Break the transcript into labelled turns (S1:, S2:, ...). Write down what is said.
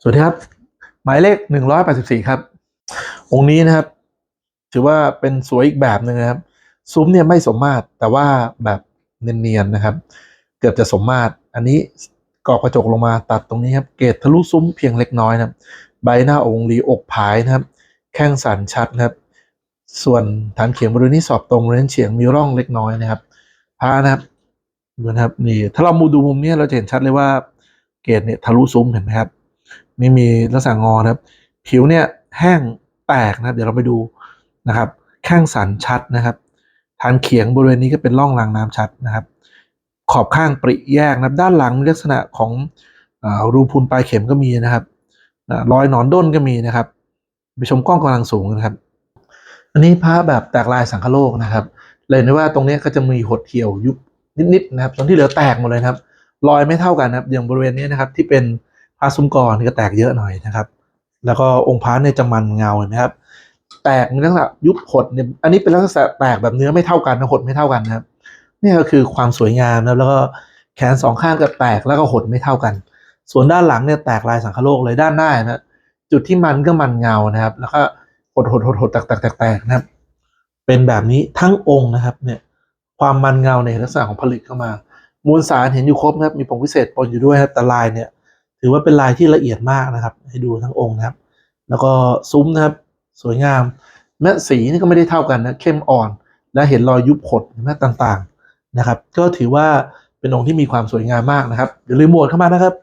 S1: สวัสดีครับ หมายเลขหนึ่งร้อยแปดสิบสี่ครับ องค์นี้นะครับ ถือว่าเป็นสวยอีกแบบหนึ่งนะครับ ซุ้มเนี่ยไม่สมมาตรแต่ว่าแบบเนียนๆนะครับ เกือบจะสมมาตรอันนี้กรอบกระจกลงมาตัดตรงนี้ครับเกรดทะลุซุ้มเพียงเล็กน้อยนะครับ ใบหน้าองค์รีอกผายนะครับ แข้งสันชัดนะครับ ส่วนฐานเขียงบริเวณนี้สอบตรงบริเวณเฉียงมีร่องเล็กน้อยนะครับพระนะครับดูนะครับนี่ถ้าเรามูดูมุมนี้เราจะเห็นชัดเลยว่าเกรดเนี่ยทะลุซุ้มเห็นไหมครับ ไม่มีลักษณะงอนะครับ ผิวเนี่ยแห้งแตกนะครับ เดี๋ยวเราไปดูนะครับ แข้งสันชัดนะครับฐานเขียงบริเวณนี้ก็เป็นร่องรางน้ำชัดนะครับ ขอบข้างปริแยกนะครับ ด้านหลังลักษณะของอรูพุนปลายเข็มก็มีนะครับรอยหนอนด้นก็มีนะครับไปชมกล้องกำลังสูงนะครับ อันนี้พระแบบแตกลายสังคโลกนะครับ เลยนะว่าตรงนี้ก็จะมีหดเหี่ยวยุบนิดๆนะครับส่วนที่เหลือแตกหมดเลยครับ รอยไม่เท่ากันนะครับ อย่างบริเวณนี้นะครับที่เป็น พระซุ้มกรนี่ก็แตกเยอะหน่อยนะครับ แล้วก็องค์พระเนี่ยจะมันเงาเห็นไหมครับ แตกมีลักษณะยุบหดเนี่ยอันนี้เป็นลักษณะแตกแบบเนื้อไม่เท่ากันนะหดไม่เท่ากันนะครับนี่ก็คือความสวยงามนะแล้วก็แขนสองข้างก็แตกแล้วก็หดไม่เท่ากัน ส่วนด้านหลังเนี่ยแตกลายสังคโลกเลยด้านหน้านะจุดที่มันก็มันเงานะครับ แล้วก็หดหดหดหดแตกแตกแตกนะครับ เป็นแบบนี้ทั้งองค์นะครับเนี่ยความมันเงาในลักษณะของผลิตเข้ามามวลสารเห็นอยู่ครบนะครับมีผงพิเศษปนอยู่ด้วยนะครับแต่ลายเนี่ย ถือว่าเป็นลายที่ละเอียดมากนะครับ ให้ดูทั้งองค์นะครับ แล้วก็ซุ้มนะครับ สวยงามแม้สีนี่ก็ไม่ได้เท่ากันนะเข้มอ่อน และเห็นรอยยุบขดแม้ต่างๆนะครับ ก็ถือว่าเป็นองค์ที่มีความสวยงามมากนะครับอย่าลืมโหวตเข้ามานะครับ